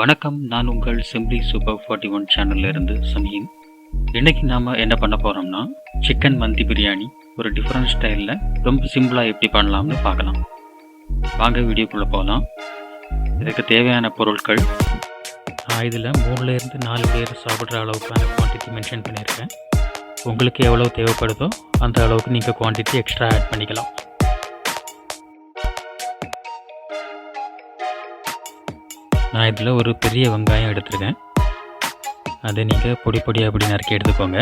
வணக்கம் நான் உங்கள் சிம்பிளி சூப்பர் ஃபார்ட்டி ஒன் சேனல்லேருந்து சமீன். இன்னைக்கு நாம் என்ன பண்ண போகிறோம்னா சிக்கன் மந்தி பிரியாணி ஒரு டிஃப்ரெண்ட் ஸ்டைலில் ரொம்ப சிம்பிளாக எப்படி பண்ணலாம்னு பார்க்கலாம். வாங்க வீடியோக்குள்ளே போகலாம் இதுக்கு தேவையான பொருட்கள். நான் இதில் மூணுலேருந்து நாலு பேர் சாப்பிட்ற அளவுக்கான குவான்டிட்டி மென்ஷன் பண்ணியிருக்கேன். உங்களுக்கு எவ்வளோ தேவைப்படுதோ அந்த அளவுக்கு நீங்கள் குவான்டிட்டி எக்ஸ்ட்ரா ஆட் பண்ணிக்கலாம். நான் இதில் ஒரு பெரிய வெங்காயம் எடுத்திருக்கேன். அதை நீங்கள் பொடி பொடி அப்படி நறுக்கி எடுத்துக்கோங்க.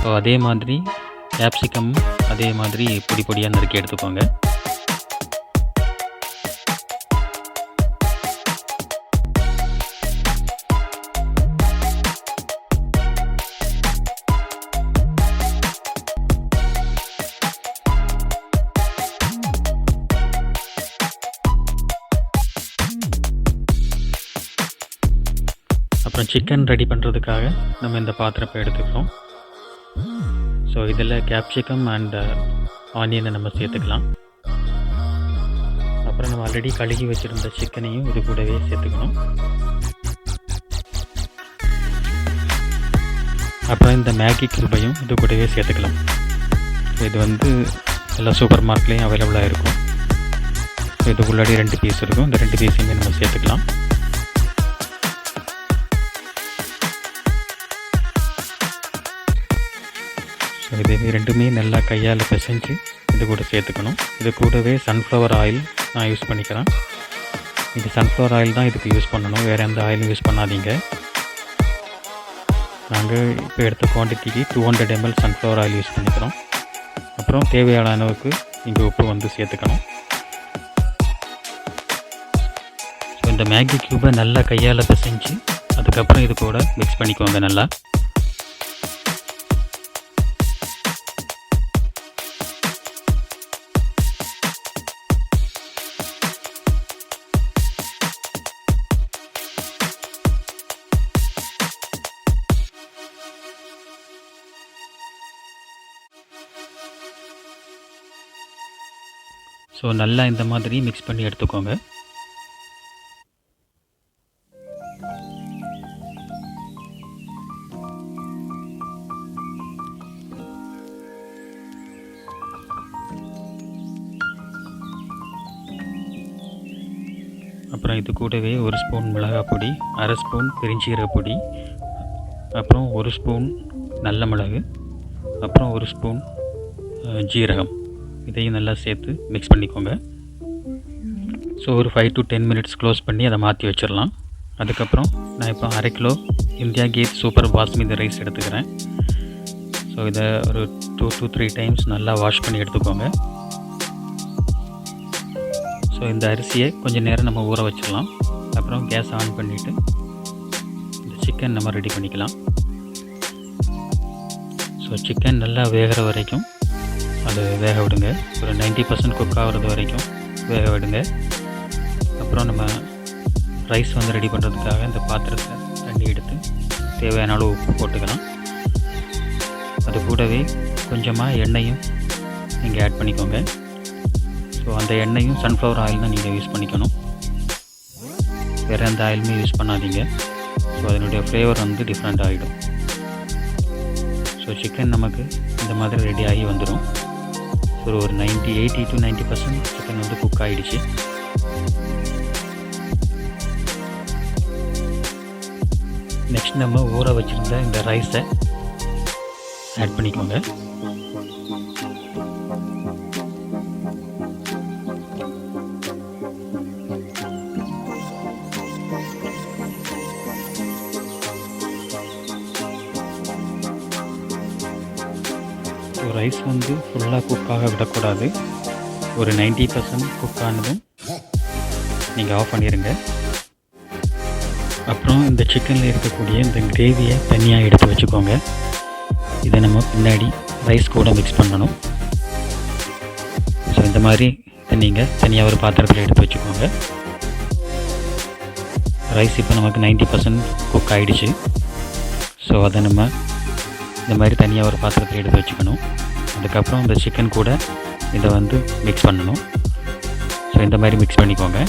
ஸோ அதே மாதிரி கேப்சிகம் அதே மாதிரி பொடி பொடியாக நறுக்கி எடுத்துக்கோங்க. அப்புறம் சிக்கன் ரெடி பண்ணுறதுக்காக நம்ம இந்த பாத்திரப்பை எடுத்துக்கிறோம். ஸோ இதில் கேப்சிகம் அண்ட் ஆனியனை நம்ம சேர்த்துக்கலாம். அப்புறம் நம்ம ஆல்ரெடி கழுகி வச்சுருந்த சிக்கனையும் இது கூடவே சேர்த்துக்கணும் அப்புறம் இந்த மேகி கியூபையும் இது கூடவே சேர்த்துக்கலாம். இது வந்து எல்லா சூப்பர் மார்க்லேயும் அவைலபிளாக இருக்கும் இதுக்குள்ளாடி ரெண்டு பீஸ் இருக்கும். இந்த ரெண்டு பீஸையுமே நம்ம சேர்த்துக்கலாம். இது ரெண்டுமே நல்லா கையால் பிசைஞ்சு இது கூட சேர்த்துக்கணும். இது கூடவே சன்ஃப்ளவர் ஆயில் நான் யூஸ் பண்ணிக்கிறேன். இது சன்ஃப்ளவர் ஆயில் தான் இதுக்கு யூஸ் பண்ணணும். வேறு எந்த ஆயிலும் யூஸ் பண்ணாதீங்க. நாங்கள் இப்போ எடுத்த குவான்டிட்டிக்கு two hundred ML sunflower oil use பண்ணிக்கிறோம். அப்புறம் தேவையான அளவுக்கு இங்கே உப்பு வந்து சேர்த்துக்கணும். ஸோ இந்த மேகி க்யூபை நல்லா கையால் பிசைஞ்சு அதுக்கப்புறம் இது கூட மிக்ஸ் பண்ணிக்கோங்க நல்லா. ஸோ நல்லா இந்த மாதிரி மிக்ஸ் பண்ணி எடுத்துக்கோங்க. அப்புறம் இது கூடவே ஒரு ஸ்பூன் மிளகாய் பொடி அரை ஸ்பூன் பெருஞ்சீரக பொடி அப்புறம் ஒரு ஸ்பூன் நல்ல மிளகு அப்புறம் ஒரு ஸ்பூன் ஜீரகம். இதையும் நல்லா சேர்த்து மிக்ஸ் பண்ணிக்கோங்க. ஸோ ஒரு five to ten minutes close பண்ணி அதை மாற்றி வச்சிடலாம். அதுக்கப்புறம் நான் இப்போ அரை kilo India gate super basmati rice எடுத்துக்கிறேன். ஸோ இதை ஒரு டூ டூ த்ரீ டைம்ஸ் நல்லா வாஷ் பண்ணி எடுத்துக்கோங்க. ஸோ இந்த அரிசியை கொஞ்சம் நேரம் நம்ம ஊற வச்சிடலாம். அப்புறம் கேஸ் ஆன் பண்ணிவிட்டு இந்த சிக்கன் நம்ம ரெடி பண்ணிக்கலாம். ஸோ சிக்கன் நல்லா வேகிற வரைக்கும் அது வேக விடுங்க. ஒரு 90% பர்சன்ட் குக் ஆகிறது வரைக்கும் வேக விடுங்க. அப்புறம் நம்ம ரைஸ் வந்து ரெடி பண்ணுறதுக்காக இந்த பாத்திரத்தை தண்ணி எடுத்து தேவையான அளவு உப்பு போட்டுக்கலாம். அது கூடவே கொஞ்சமாக எண்ணெயும் நீங்கள் ஆட் பண்ணிக்கோங்க. ஸோ அந்த எண்ணெயும் சன்ஃப்ளவர் ஆயில் தான் நீங்கள் யூஸ் பண்ணிக்கணும். வேறு எந்த ஆயிலுமே யூஸ் பண்ணாதீங்க. ஸோ அதனுடைய ஃப்ளேவர் வந்து டிஃப்ரெண்ட் ஆகிடும் ஸோ சிக்கன் நமக்கு இந்த மாதிரி ரெடி ஆகி வந்துடும் ஒரு ஒரு ninety eighty to ninety percent chicken வந்து குக் ஆகிடுச்சு நெக்ஸ்ட் நம்ம ஊற வச்சுருந்த இந்த ரைஸை ஆட் பண்ணிக்கோங்க. ரைஸ் வந்து ஃபுல்லாக குக்காக விடக்கூடாது. ஒரு 90% பர்சன்ட் குக் ஆனதும் நீங்கள் ஆஃப் பண்ணிடுங்க அப்புறம் இந்த சிக்கனில் இருக்கக்கூடிய இந்த கிரேவியை தனியாக எடுத்து வச்சுக்கோங்க. இதை நம்ம பின்னாடி ரைஸ் கூட மிக்ஸ் பண்ணணும். ஸோ இந்த மாதிரி இதை நீங்கள் தனியாக ஒரு பாத்திரத்தில் எடுத்து வச்சுக்கோங்க. ரைஸ் இப்போ நமக்கு 90% பர்சன்ட் குக் ஆகிடுச்சு ஸோ அதை நம்ம இந்த மாதிரி தனியாக ஒரு பாத்திரத்தில் எடுத்து வச்சுக்கணும். அதுக்கப்புறம் இந்த சிக்கன் கூட இதை வந்து மிக்ஸ் பண்ணணும். ஸோ இந்த மாதிரி மிக்ஸ் பண்ணிக்கோங்க.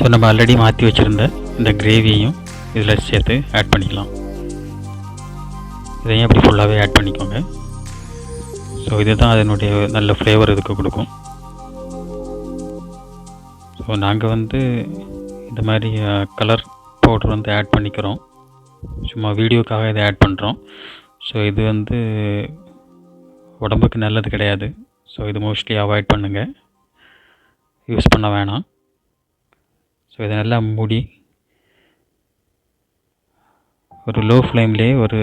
ஸோ நம்ம ஆல்ரெடி மாற்றி வச்சுருந்த இந்த கிரேவியையும் இதில் சேர்த்து ஆட் பண்ணிக்கலாம். இதையும் அப்படி ஃபுல்லாகவே ஆட் பண்ணிக்கோங்க. ஸோ இதுதான் அதனுடைய நல்ல ஃப்ளேவர் இதுக்கு கொடுக்கும். ஸோ நாங்கள் வந்து இந்த மாதிரி கலர் பவுடர் வந்து ஆட் பண்ணிக்கிறோம். சும்மா வீடியோக்காக இதை ஆட் பண்ணுறோம் ஸோ இது வந்து உடம்புக்கு நல்லது கிடையாது. ஸோ இது மோஸ்ட்லி அவாய்ட் பண்ணுங்கள் யூஸ் பண்ண வேணாம். ஸோ இதை நல்லா மூடி ஒரு லோ ஃப்ளேம்லேயே ஒரு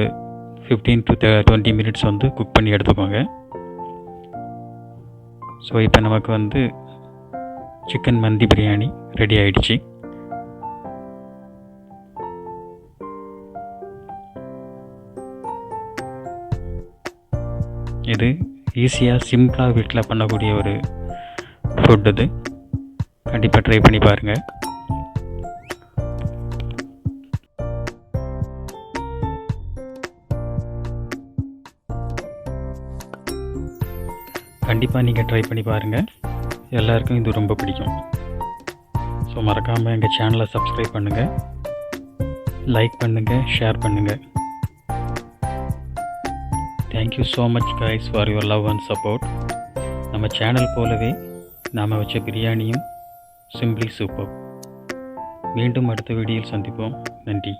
ஃபிஃப்டீன் டு டுவெண்ட்டி மினிட்ஸ் வந்து குக் பண்ணி எடுத்துக்கோங்க. ஸோ இப்போ நமக்கு வந்து சிக்கன் மந்தி பிரியாணி ரெடி ஆயிடுச்சு. இது ஈஸியாக சிம்பிளாக வீட்டில் பண்ணக்கூடிய ஒரு ஃபுட் இது கண்டிப்பாக ட்ரை பண்ணி பாருங்கள் கண்டிப்பாக நீங்கள் ட்ரை பண்ணி பாருங்கள் எல்லாருக்கும் இது ரொம்ப பிடிக்கும். ஸோ மறக்காமல் எங்கள் சேனலை சப்ஸ்கிரைப் பண்ணுங்கள் லைக் பண்ணுங்கள் ஷேர் பண்ணுங்கள் thank you so much guys for your love and support நம்ம சேனல் போலவே நாம் வச்ச பிரியாணியும் சிம்பிளி சூப்பர் மீண்டும் அடுத்த வீடியோவில் சந்திப்போம். நன்றி.